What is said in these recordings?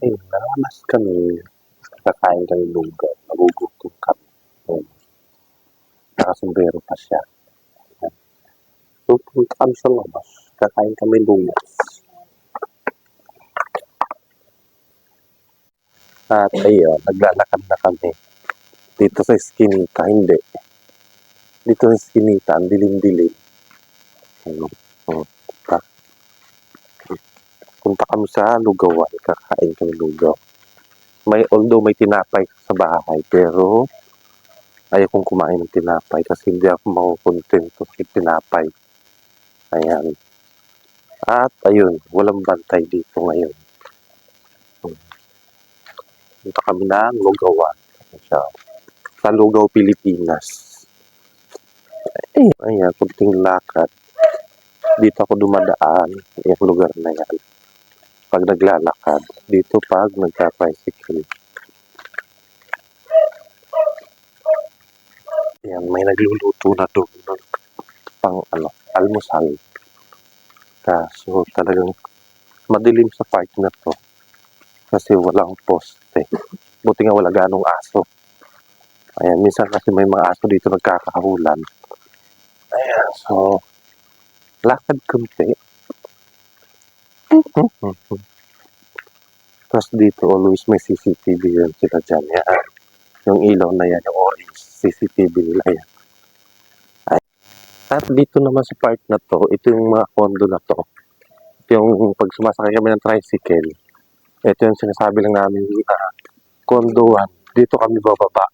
Eh, naranas kami. Kakain kami lugaw. Nagugutom kami. Um, nakasundero pa siya. Ayan. So, punta kami sa labas. Kakain kami lugaw. At ayun, naglalakad na kami. Dito sa Eskinita, hindi. Dito sa Eskinita, ang dilim-dilim. Ayun. Oh, punta. Kami sa lugawan, kakain kami lugaw. May, although may tinapay sa bahay, pero ayaw kong kumain ng tinapay kasi hindi ako makukontento sa tinapay. Ayan. At ayun, walang bantay dito ngayon. Punta kami ng lugawan. Sa Lugaw, Pilipinas. Eh, ayan, kunting lakad. Dito ako dumadaan, yung lugar na yan. Pag naglalakad, dito pag nagka-tricycle. Ayan, may nagluluto na doon ng pang ano, almusal. Kaso talagang madilim sa park na to. Kasi walang poste. Buti nga wala ganong aso. Ayan, minsan kasi may mga aso dito nagkakahulan. Ayan, so, lakad kunti. Tapos dito, always may CCTV yan sila dyan. Yan. Yung ilaw na yan, yung orange CCTV nila yan. Ay. At dito naman sa park na to, ito yung mga condo na to. Ito yung pag sumasakay kami ng tricycle, ito yung sinasabi lang namin na kondoan. Dito kami bababa.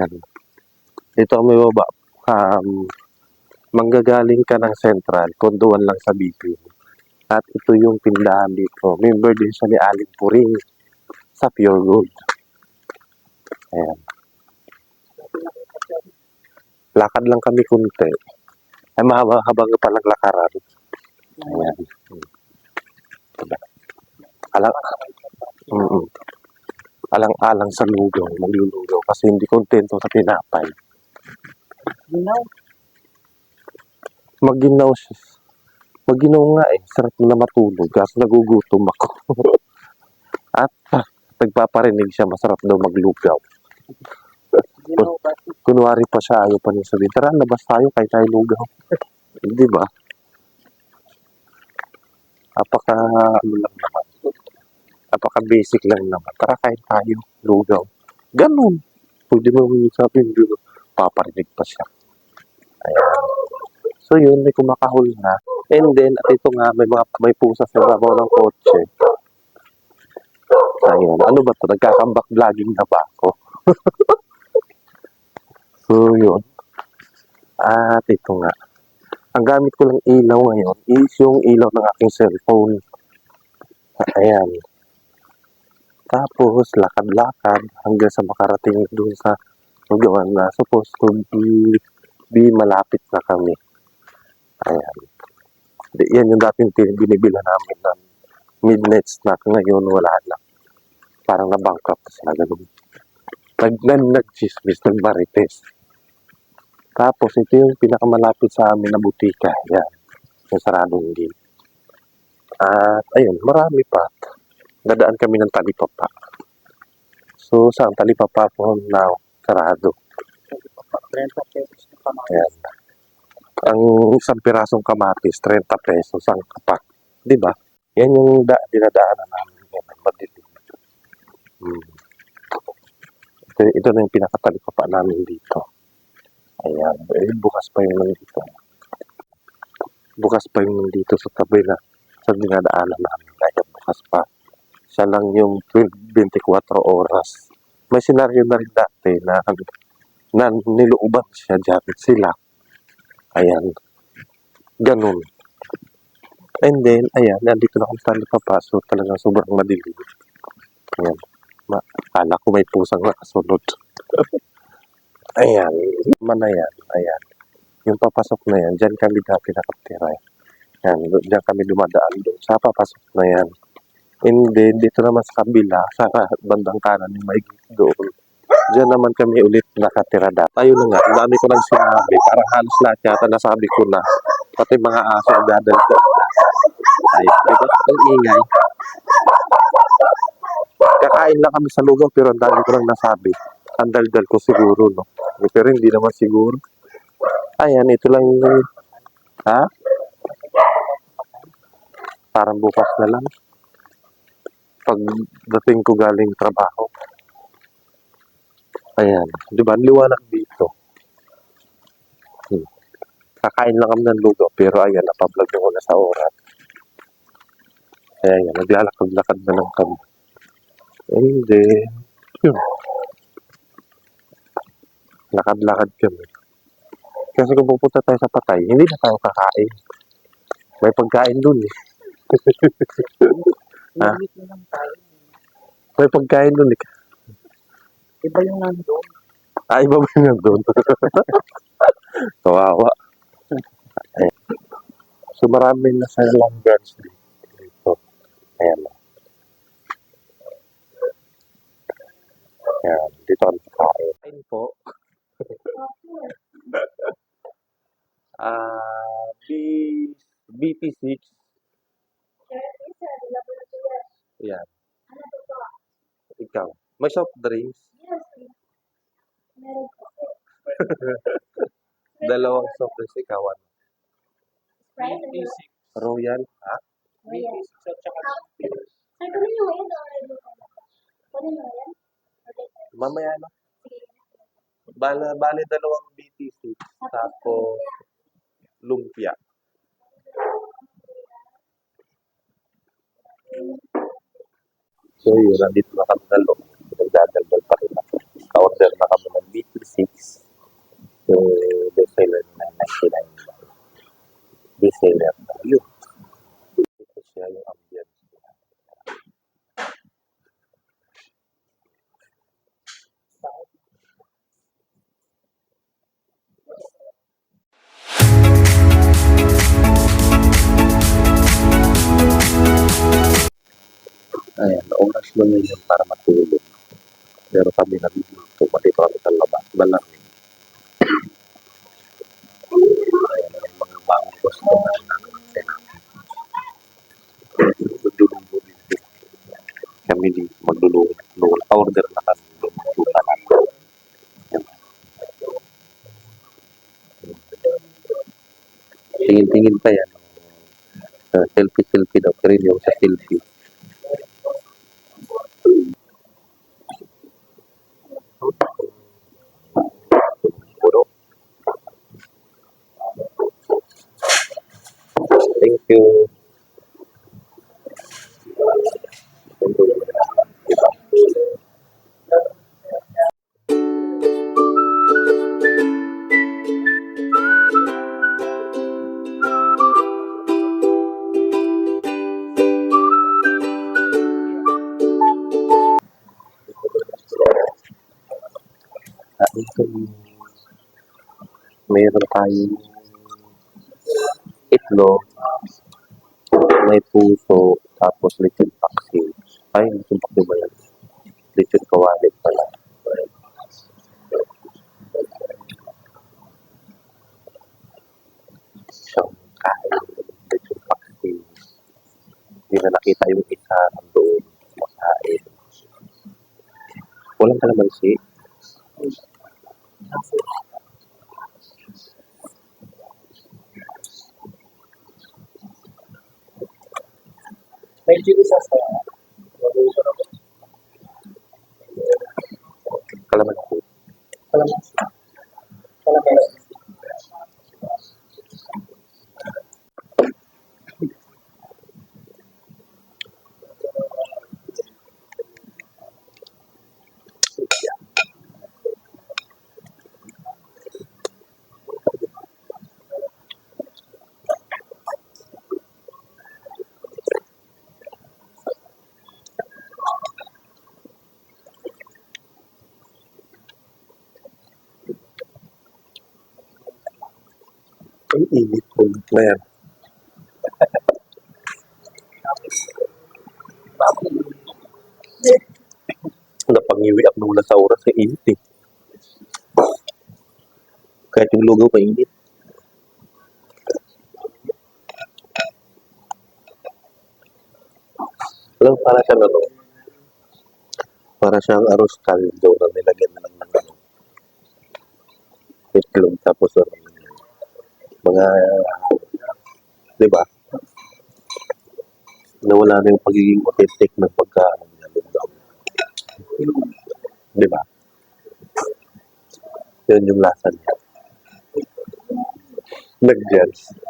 Yan. Dito kami bababa. Um, manggagaling ka ng Central, kondoan lang sa BP. At ito yung tindahan dito. Member din siya ni Aling Puring sa Pure Gold. Ayan. Lakad lang kami kunti. Ay mahaba-haba nga palang lakaran. Ayan. Alang, mm alang-alang sa lugaw, maglulugaw kasi hindi kontento sa tinapay. Ginaw. Maginaw siya. Maginaw nga eh. Sarap na matulog. Kaso nagugutom ako. At ah, nagpaparinig siya masarap daw maglugaw. Kunwari pa siya, ayaw pa niya sabihin, tara, labas tayo, kay tayo lugaw. Di ba? Apaka, ano lang naman. Apaka basic lang naman. Tara, kain tayo, lugaw. Ganun. Pwede mo sabihin, di? Paparinig pa siya. Ayan. So yun, may kumakahol na. And then, at ito nga, may mga may pusa sa babaw ng kotse. Ayun. Ano ba to? Nagkakambak vlogging na ba ako? so, yun. At ito nga. Ang gamit ko lang ilaw ngayon is yung ilaw ng aking cellphone. Ayan. Tapos, lakad-lakad hanggang sa makarating doon sa lugawan na supposed to be, be malapit na kami. Ayan. Di, yan yung dating tin- binibila namin ng midnight snack. Ngayon, wala na. Parang na-bankrupt na sila. Ganun. Nag, nag, nag-chismis, nag-marites. Tapos, ito yung pinakamalapit sa amin na butika. Yan. Yung saradong gate. At, ayun, marami pa. Nadaan kami ng talipapa. So, saan talipapa po now? Sarado. 30 pesos na kamay. Ayan. Ang isang pirasong kamatis, 30 pesos ang kapak. Di ba? Yan yung da dinadaanan namin ngayon. Madilim. Hmm. Ito, ito na yung pinakatalipapa namin dito. Ayan. Eh, bukas pa yung nandito. Bukas pa yung nandito sa tabi na sa dinadaanan namin. Kaya bukas pa. Siya lang yung 12 24 oras. May senaryo na rin dati na na nilooban siya dyan sila. Ayan. Ganun. And then, ayan, nandito na kami sa Talipapa. So, talagang sobrang madilim. Ayan. Ma Kala ko may pusang nakasunod. ayan. Man na yan. Ayan. Yung papasok na yan, dyan kami dati nakatira. Ayan. Dyan kami dumadaan doon. Sa papasok na yan. And then, dito naman sa kabila, sa bandang kanan yung may doon. Diyan naman kami ulit nakatira dati. Ayun na nga, dami ko nang sinabi. Parang halos lahat yata nasabi ko na. Pati mga aso ang dadalito. Ay, diba? Ang ingay. Kakain lang kami sa lugaw pero ang dami ko lang nasabi. Ang daldal ko siguro, no? Pero hindi naman siguro. Ayan, ito lang yung... Ha? Parang bukas na lang. Pagdating ko galing trabaho. Ayan. Di ba? ang Liwanag dito. Hmm. Kakain lang kami ng lugaw. Pero ayan, napablog ko na sa oras. Kaya yan, naglalakad-lakad na lang kami. And then, yun. Lakad-lakad kami. Kasi kung pupunta tayo sa patay, hindi na tayo kakain. May pagkain dun eh. Ha? May pagkain dun eh. Iba yung nandun. Ay, iba ba yun nandun? Kawawa. Ayan. So marami na sa long guns dito. Ayan. Ayan. Dito kami kakain. Kain po. Ah, B, BP6. Ayan. Ikaw. May soft drinks. Dalawang soft drinks. Ikaw, ano? Royal, ha? Mamaya na. Bale, bale dalawang BTC. Tapos, lumpia. So, yun. Nandito na kami na. Nagdadaldal pa rin ako. Ka-order na kami ng BT6. So, bestseller na 99 ba? Bestseller na. Yun. Ito siya yung ambience. Ayan, oras na yun para matulog. Pero kami nalilito, pati pa kami sa labas. Malamig. Ayan, may mga bagong customer na natin. Magluluto din sila. Kami di magluluto. Order na kami. Luluto na natin. Ayan. Tingin-tingin pa yan. Uh, selfie-selfie daw. Pero hindi ako sa selfie. Meron tayong itlog, may puso, tapos lechon paksiw. Ay, lechon paksiw ba yan? Lechon kawalit pala. Siyang kain, lechon paksiw. Hindi na nakita yung isa nandoon makain. Walang kalamansi. Medyo isa sa Kalamansi. kalamansi. Ang init ko na yan. Napangiwi ako nung nasa oras sa init eh. Kahit yung lugaw mainit. Alam, para siya ano, Para siyang arroz caldo na nilagyan na lang ng ano, itlog tapos ano, mga, di ba? Nawala na yung pagiging authentic ng pagkain niya. lugaw. Di ba? Yun yung lasa niya. Nag-gels.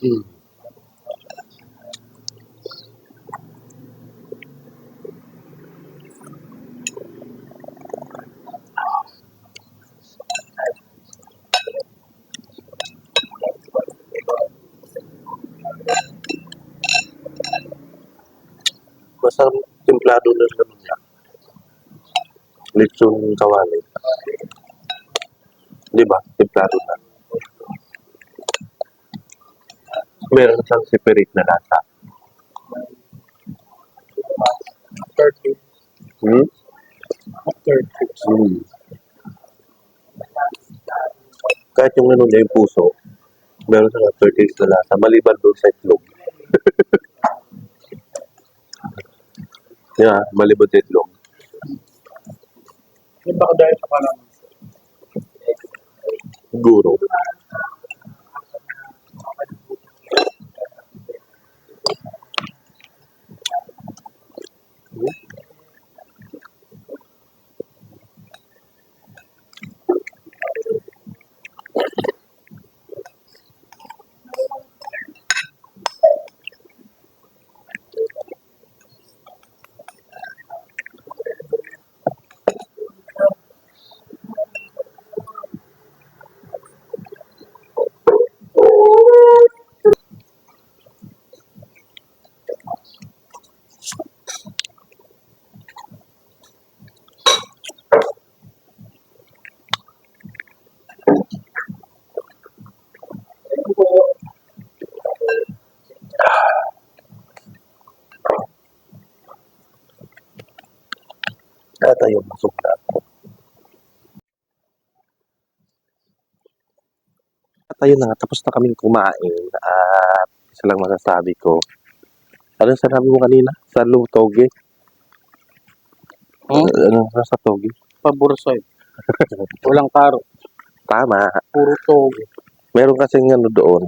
Puso. Mm. Basta templado lang naman niya. Lechon kawali. Di ba? Templado na. Meron siyang separate na lasa. 30. Hmm? 30. Hmm. Kahit yung ano niya yung puso, meron siyang 30 na lasa, maliban doon sa itlog. yeah, maliban sa itlog. Yung baka dahil sa parang Siguro. At ayun na nga, tapos na kaming kumain. At isa lang masasabi ko. Ano sinabi mo kanina? Sa Lutoge? Hmm? Ano sa Toge? paborsoy. Walang karo. Tama. Puro toge. Meron kasing ano doon.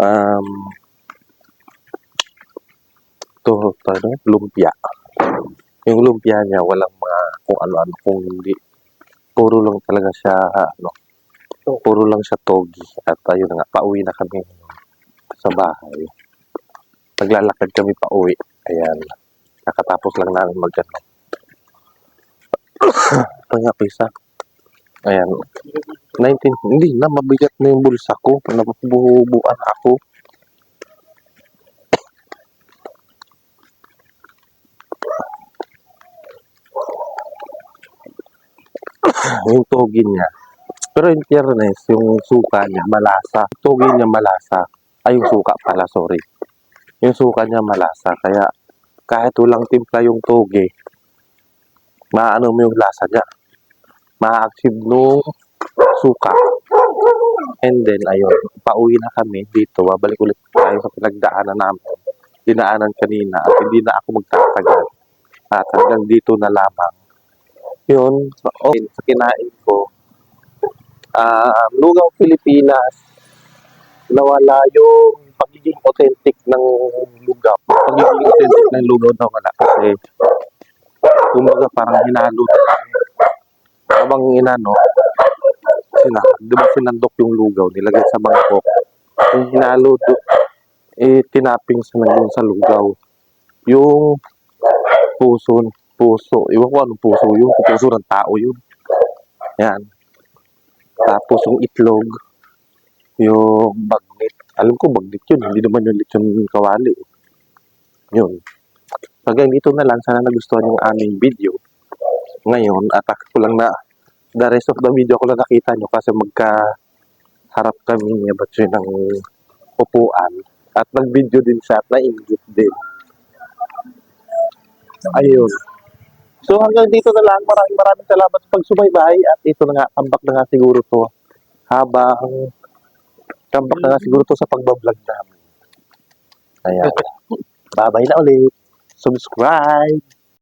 Um, to, to ano, lumpia. Yung lumpia niya, walang mga kung ano-ano, kung hindi. Puro lang talaga siya, ano, puro lang siya togi. At ayun nga, pauwi na kami sa bahay. Naglalakad kami pauwi. Ayan. Nakatapos lang namin mag ano. Ito nga, pisa. Ayan. 19, hindi na, mabigat na yung bulsa ko. Nabubuan ako. yung togi niya. Pero in fairness, yung suka niya malasa. Togi niya malasa. Ay, yung suka pala, sorry. Yung suka niya malasa. Kaya, kahit walang timpla yung togi, maano mo yung lasa niya. Ma-achieve nung suka. And then, ayun, pauwi na kami dito. Babalik ulit tayo sa pinagdaanan namin. Dinaanan kanina at hindi na ako magtatagal. At hanggang dito na lamang. Yun, okay, sa kinain ko. Ah, Lugaw Pilipinas. Nawala yung pagiging authentic ng lugaw. Pagiging authentic ng lugaw nawala kasi kumbaga parang hinalo na. Habang inano, sina, di ba sinandok yung lugaw, nilagay sa mangkok. Yung hinalo, do- eh, tinapping sa nandun sa lugaw. Yung puso, puso, iwan ko anong puso yun, puso ng tao yun. Yan. Tapos yung itlog, yung bagnit. Alam ko bagnit yun, hindi naman yung lechon kawali. Yun. Hanggang dito na lang, sana nagustuhan yung aming video. Ngayon, atak ko lang na the rest of the video ko lang nakita nyo kasi magka harap kami niya batso ng upuan at nag-video din siya at na-ingit din. Ayun. So hanggang dito na lang, maraming maraming salamat sa pagsubaybay at ito na nga, comeback na nga siguro to habang comeback na nga siguro to sa pagbablog namin. Ayan. Bye-bye na ulit. Subscribe!